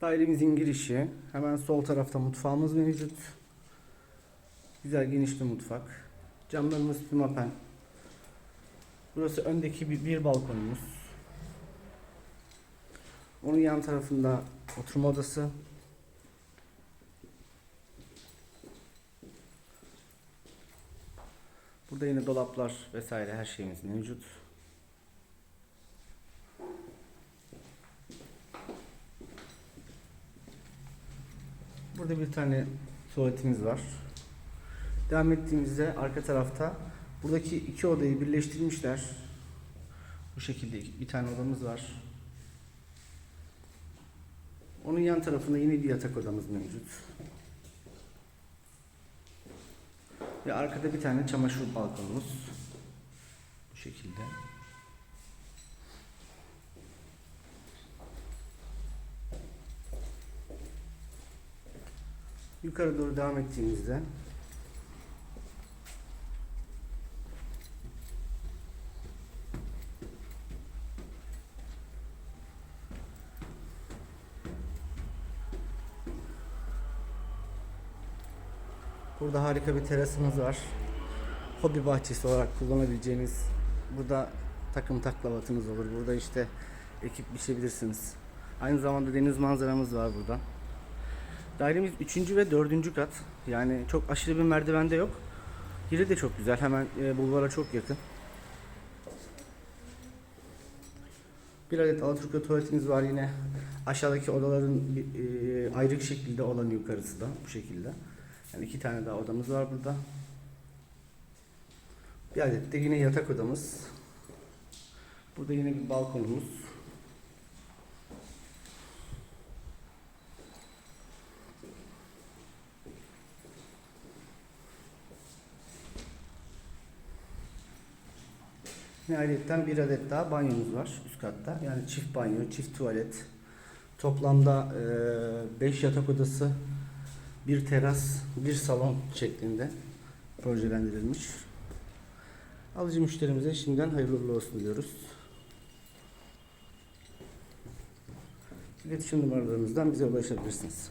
Dairemizin girişi. Hemen sol tarafta mutfağımız mevcut. Güzel geniş bir mutfak. Camlarımız pimapen. Burası öndeki bir, bir balkonumuz. Onun yan tarafında oturma odası. Burada yine dolaplar vesaire her şeyimiz mevcut. Burada bir tane tuvaletimiz var. Devam ettiğimizde arka tarafta buradaki iki odayı birleştirmişler. Bu şekilde bir tane odamız var. Onun yan tarafında yine bir yatak odamız mevcut. Ve arkada bir tane çamaşır balkonumuz. Bu şekilde. Yukarı doğru devam ettiğimizde Burada harika bir terasımız var. Hobi bahçesi olarak kullanabileceğiniz. Burada takım taklavatınız olur. Burada işte ekip biçebilirsiniz. Aynı zamanda deniz manzaramız var burada. Dairemiz 3. ve 4. kat. Yani çok aşırı bir merdivende yok. Yeri de çok güzel. Hemen e, bulvara çok yakın. Bir adet Alaturka tuvaletimiz var yine. Aşağıdaki odaların e, ayrık şekilde olan yukarısı da bu şekilde. Yani iki tane daha odamız var burada. Bir adet de yine yatak odamız. Burada yine bir balkonumuz. Yine ayrıca bir adet daha banyomuz var üst katta. Yani çift banyo, çift tuvalet. Toplamda 5 yatak odası, bir teras, bir salon şeklinde projelendirilmiş. Alıcı müşterimize şimdiden hayırlı olsun diyoruz. İletişim numaralarımızdan bize ulaşabilirsiniz.